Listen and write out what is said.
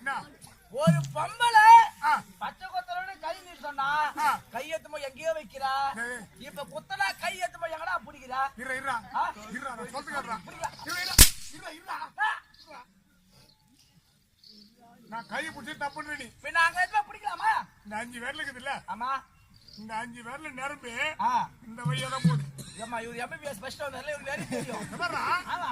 என்ன? ஒரு பொம்பளை பச்சை கொத்தலோட கை நீர் சொன்னா கை எத்துமோ எங்கேயோ வைக்கிறா? இப்ப குத்தனா கை எத்துமோ எங்கடா பிடிக்கிறா? இருடா, இருடா. இருடா, நான் சொல்லிட்டு இருடா, இருடா, இருடா, நான் கை பிடிச்சி தப்புன்னு நீ. பின்ன அங்க எதுவும் பிடிக்கலாமா? இந்த அஞ்சு பேரலுக்கு இல்ல? ஆமா. இந்த அஞ்சு பேர்ல நிரம்பி இந்த வழியா தான் போகுது. ஏம்மா இவர் எம்பிபிஎஸ் ஃபர்ஸ்ட் வந்தார்ல இவர் வேற தெரியும். ஆமா.